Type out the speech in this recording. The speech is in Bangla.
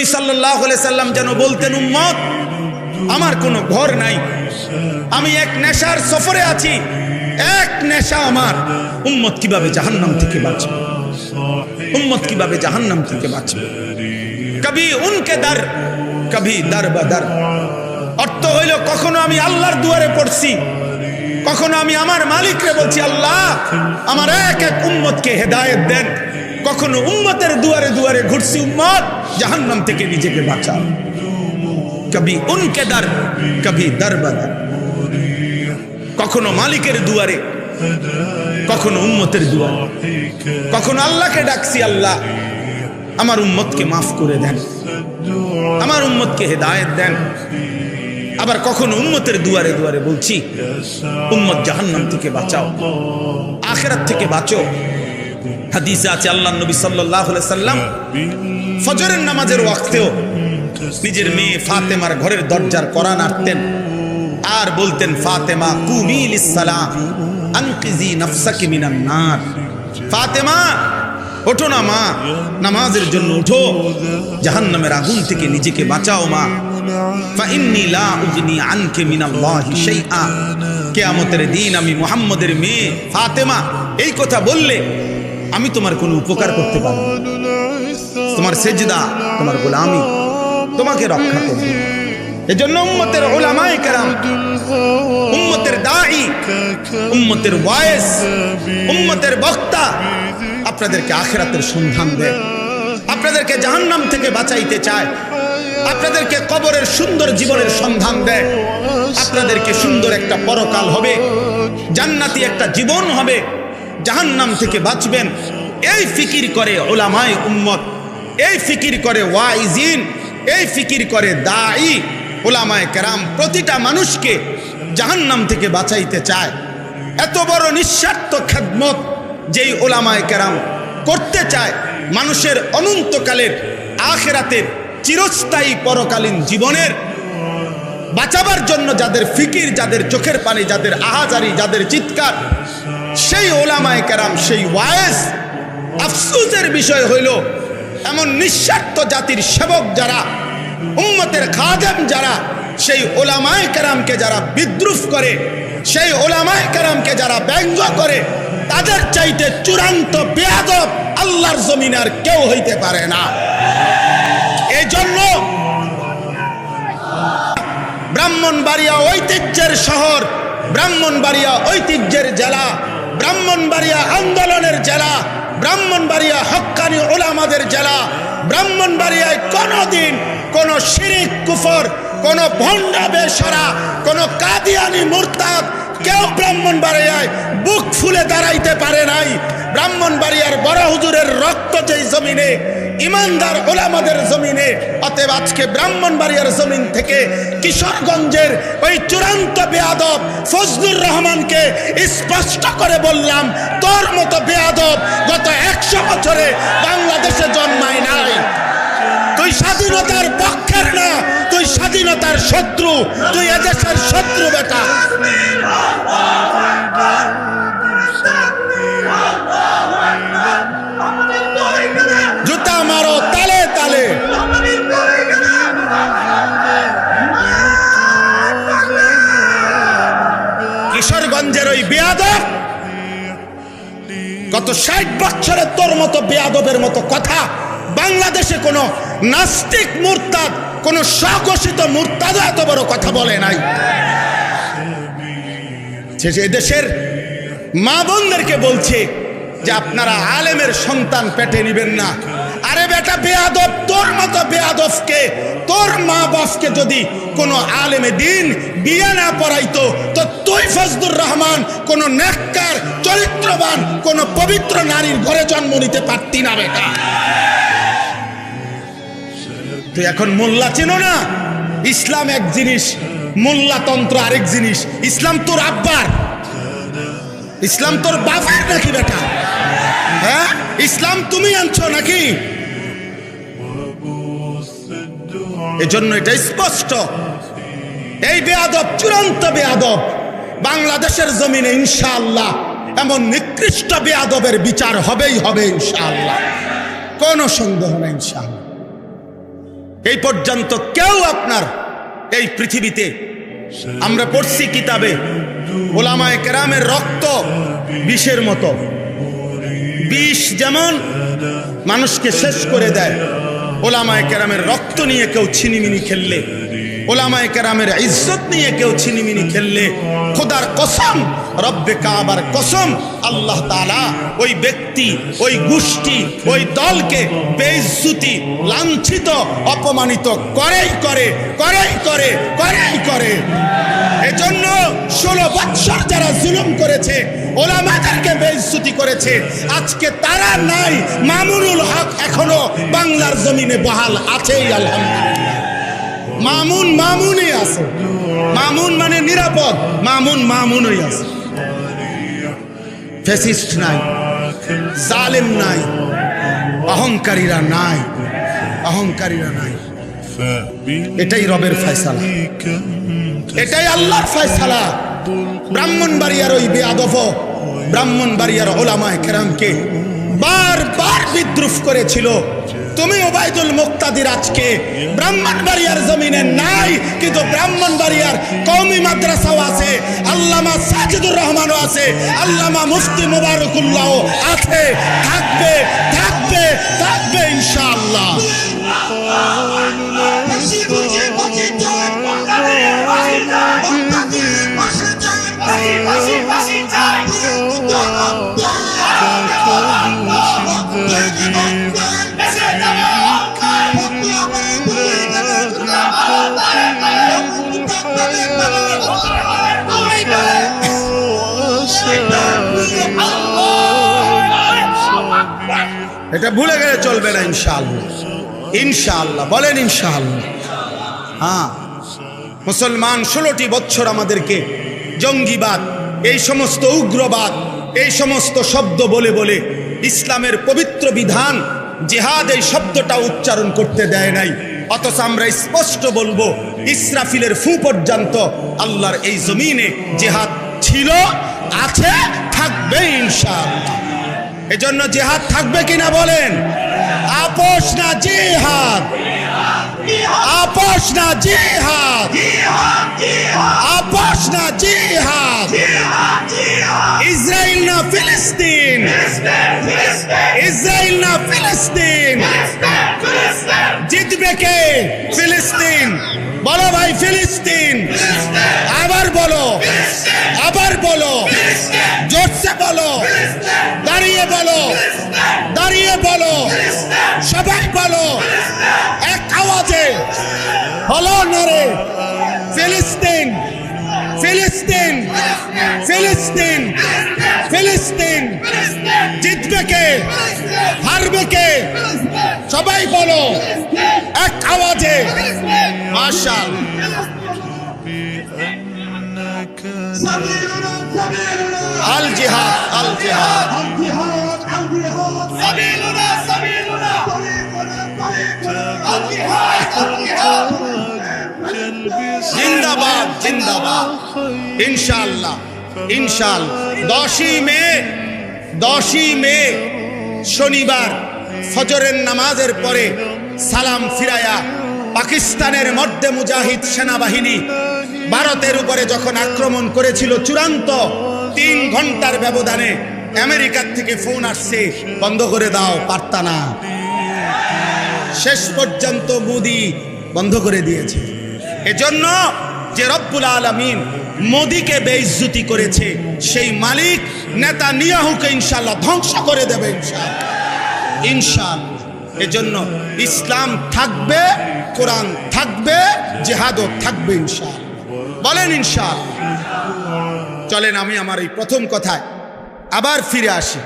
নবী সাল্লাহ সাল্লাম যেন বলতেন, উম্মত, আমার কোনো ঘর নাই। আমি এক নেশার সফরে আছি। এক নেশা আমার। উম্মত কীভাবে জাহান্নাম থেকে বাঁচবে? উম্মত কীভাবে জাহান্নাম থেকে বাঁচবে? কবি উনকে দার, কবি দার বাদার অর্থ হইল, কখনো আমি আল্লাহর দুয়ারে পড়ছি, কখনো আমি আমার মালিককে বলছি, আল্লাহ, আমার এক এক উম্মতকে হেদায়ত দেন। কখনো উম্মতের দুয়ারে দুয়ারে ঘুরছি, উম্মত, জাহান্নাম থেকে নিজেকে বাঁচাও। কবি উনকে দার কবি দার কখনো মালিকের দুয়ারে, কখনো উম্মতের দুয়ারে। কখনো আল্লাহকে ডাকছি, আল্লাহ, আমার উম্মতকে মাফ করে দেন। আমার উম্মতকে হেদায়েত দেন। আবার কখনো উম্মতের দুয়ারে দুয়ারে বলছি, উম্মত জাহান্নাম থেকে বাঁচাও। আখেরাত থেকে বাঁচো। হাদিসে আছে আল্লাহ নবী সাল্লাহ সাল্লাম ফজরের নামাজের ওয়াক্তেও নিজের মেয়ে ফাতেমার ঘরের দরজার করা নাড়তেন আর বলতেন, ফাতেমা কুমিল ইসালাম আনকিজি নফসাকি মিনান নার। ফাতেমা, ওঠো না মা, নামাজের জন্য ওঠো। জাহান্নামের আগুন থেকে নিজেকে বাঁচাও মা। কিয়ামতের দিন আমি মুহাম্মদের মেয়ে ফাতেমা এই কথা বললে আমি তোমার কোনো উপকার করতে পারব। তোমার সেজদা, তোমার গোলামি, তোমাকে রক্ষা করবে। এজন্য উম্মতের ওলামায়ে কেরাম, উম্মতের দাঈ, উম্মতের ওয়ায়েস উম্মতের বক্তা আপনাদেরকে আখেরাতের সন্ধান দেয়। আপনাদেরকে জাহান্নাম থেকে বাঁচাইতে চায়। আপনাদেরকে কবরের সুন্দর জীবনের সন্ধান দেয়। আপনাদেরকে সুন্দর একটা পরকাল হবে। জান্নাতি একটা জীবন হবে। জাহান্নাম থেকে বাঁচবেন। এই ফিকির করে ওলামায় উম্মত, এই ফিকির করে ওয়াইজিন এই ফিকির করে দাঈ। ওলামায় কেরাম প্রতিটা মানুষকে জাহান্নাম থেকে বাঁচাইতে চায়। এত বড় নিঃস্বার্থ খেদমত যেই ওলামায় কেরাম করতে চায় মানুষের অনন্তকালের, আখেরাতের চিরস্থায়ী পরকালীন জীবনের। বাঁচাবার জন্য যাদের ফিকির, যাদের চোখের পানি, যাদের আহাজারি, যাদের চিৎকার সেই ওলামায় কেরাম, সেই ওয়ায়েস আফসুসের বিষয় হইল, এমন নিঃস্বার্থ জাতির সেবক যারা, উম্মতের খাদেম যারা, সেই ওলামায় কেরামকে যারা বিদ্রুপ করে, সেই ওলামায় কেরামকে যারা ব্যঙ্গ করে, তাদের চাইতে চূড়ান্ত বেয়াদব আল্লাহর জমিন আর কেউ হইতে পারে না। এই জন্য ব্রাহ্মণবাড়িয়া ঐতিহ্যের শহর, ব্রাহ্মণবাড়িয়া ঐতিহ্যের জেলা ব্রাহ্মণবাড়িয়া আন্দোলনের জেলা, ব্রাহ্মণবাড়িয়া হক্কানি ওলামাদের জেলা, ব্রাহ্মণবাড়িয়ায় কোনোদিন কোনো শিরিক কুফর, কোন ভণ্ডা বেসরা কোনো কাদিয়ানি মুরতাদ কেউ ব্রাহ্মণবাড়িয়ায় বুক ফুলে দাঁড়াইতে পারে নাই। ব্রাহ্মণবাড়িয়ার বড় হুজুরের রক্ত যেই জমিনে ইমানদার ওলামাদের জমিনে, অতএব আজকে ব্রাহ্মণবাড়িয়ার জমিন থেকে কিশোরগঞ্জের ওই চূড়ান্ত বেয়াদব ফজলুর রহমানকে স্পষ্ট করে বললাম, তোর মতো বেয়াদব গত একশো বছরে বাংলাদেশে জন্মায় নাই। তুই স্বাধীনতার পক্ষের না, তুই স্বাধীনতার শত্রু, তুই এদেশের শত্রু বেটা। কিশোরগঞ্জের ওই বেয়াদব? গত ষাট বছরে তোর মতো বেয়াদবের মতো কথা। বাংলাদেশে কোনো নাস্তিক মুরতাদ, কোন স্বঘোষিত মুরতাদ এত বড় কথা বলে নাই। শেষে দেশের মা বোনদেরকে বলছে যে আপনারা আলেমের সন্তান পেটে নিবেন না। আরে বেটা, বেয়াদব, তোর মতো বেয়াদবকে তোর মা বাপকে যদি কোনো আলেমে দিন বিয়ে না পড়াইতো, তো তুই ফজদুর রহমান কোনো নেককার, চরিত্রবান, কোনো পবিত্র নারীর ঘরে জন্ম নিতে পারতি না বেটা। তুই এখন মোল্লা চিনো না? ইসলাম এক জিনিস মোল্লাতন্ত্র আরেক জিনিস। ইসলাম তোর আব্বার। ইসলাম তোর বাবার নাকি বেটা? হ্যাঁ? ইসলাম তুমি আনছো নাকি? এজন্য এটা স্পষ্ট। এই বেয়াদব চূড়ান্ত বেয়াদব বাংলাদেশের জমিনে ইনশাআল্লাহ এমন নিকৃষ্ট বেয়াদবের বিচার হবেই হবে ইনশাআল্লাহ। কোনো সন্দেহ নেই ইনশাআল্লাহ। এই পর্যন্ত কেউ আপনার এই পৃথিবীতে আমরা পড়ছি কিতাবে ওলামায় কেরামের রক্ত বিষের মতো। বিষ যেমন মানুষকে শেষ করে দেয় ওলামায় কেরামের রক্ত নিয়ে কেউ ছিনিমিনি খেললে, ওলামায় কেরামের ইজ্জত নিয়ে কেউ ছিনিমিনি খেললে, খোদার কসম, রব্বে কাবার কসম, আল্লাহ তাআলা ওই ব্যক্তি, ওই গোষ্ঠী, ওই দলকে বেইজ্জতি, লাঞ্ছিত, অপমানিত করেই করে করেই করে করেই করে। এজন্য ষোলো বৎসর জুলুম করেছে, ওলামাদেরকে বেইজ্জতি করেছে। আজকে তারা নাই, মামুনুল হক এখনও বাংলার জমিনে বহাল আছেই মামুন মামুনই আছে। মামুন মানে নিরাপদ, মামুন মামুনই আছে। ফেসিস্ট নাই, জালেম নাই, অহংকারীরা নাই অহংকারীরা নাই। এটাই রবের ফয়সালা। এটাই আল্লাহর ফয়সালা। ব্রাহ্মণবাড়িয়ার ওই বেয়াদফ ব্রাহ্মণবাড়িয়ার ওলামায় কেরামকে বারবার বিদ্রুপ করেছিল। তুমি ওবায়দুল মুক্তাদির আজকে ব্রাহ্মণবাড়িয়ার জমিনে নাই, কিন্তু ব্রাহ্মণবাড়িয়ার কওমি মাদ্রাসাও আছে, আল্লামা সাজিদুর রহমানও আছে, আল্লামা মুফতি মুবারকুল্লাহ আছে। থাকবে থাকবে থাকবে ইনশাআল্লাহ। এটা ভুলে গেলে চলবে না, ইনশাআল্লাহ। ইনশাআল্লাহ, বলেন ইনশাআল্লাহ। হ্যাঁ মুসলমান ষোলোটি বছর আমাদেরকে জঙ্গিবাদ, এই সমস্ত উগ্রবাদ, এই সমস্ত শব্দ বলে বলে ইসলামের পবিত্র বিধান, জেহাদ এই শব্দটা উচ্চারণ করতে দেয় নাই। অথচ আমরা স্পষ্ট বলব, ইসরাফিলের ফু পর্যন্ত আল্লাহর এই জমিনে জেহাদ ছিল, আছে, থাকবে ইনশাআল্লাহ। এজন্য জেহাদ থাকবে কিনা বলেন? আপোষ না জিহাদ। আপোষ না জিহাদ। আপোষ না জিহাদ। ইসরায়েল না ফিলিস্তিন। ইসরায়েল না ফিলিস্তিন। জিতবে কে? ফিলিস্তিন। বলো ভাই, ফিলিস্তিন। আবার বলো। আবার বলো। জোরসে বলো। দাঁড়িয়ে বলো। দাঁড়িয়ে বলো। সবাই বলো। এক আওয়াজে। বলো নরে। ফিলিস্তিন। ফিলিস্তিন। ফিলিস্তিন। ফিলিস্তিন। জিতবে কে? হারবে কে? সবাই বলো। এক আওয়াজে। মাশাল। আল জিহাদ আল জিহাদ। জিন্দাবাদ জিন্দাবাদ। ইনশাআল্লাহ ইনশাআল্লাহ। দশই মে দশই মে শনিবার ফজরের নামাজের পরে সালাম ফিরায়া পাকিস্তানের মধ্যে মুজাহিদ সেনাবাহিনী ভারতের উপরে যখন আক্রমণ করেছিল চূড়ান্ত তিন ঘণ্টার ব্যবধানে আমেরিকার থেকে ফোন আসছে, বন্ধ করে দাও, পারতা না। শেষ পর্যন্ত মোদি বন্ধ করে দিয়েছে। এজন্য যে রব্বুল আলমিন মোদিকে বেইজ্জতি করেছে, সেই মালিক নেতা নিয়াহুকে ইনশাল্লাহ ধ্বংস করে দেবে ইনশাল্লাহ ইনশাল্লাহ এজন্য ইসলাম থাকবে, কোরআন থাকবে, জেহাদও থাকবে ইনশাল্লাহ বলেন ইনশাল্লাহ চলেন আমি আমার এই প্রথম কথায় আবার ফিরে আসি।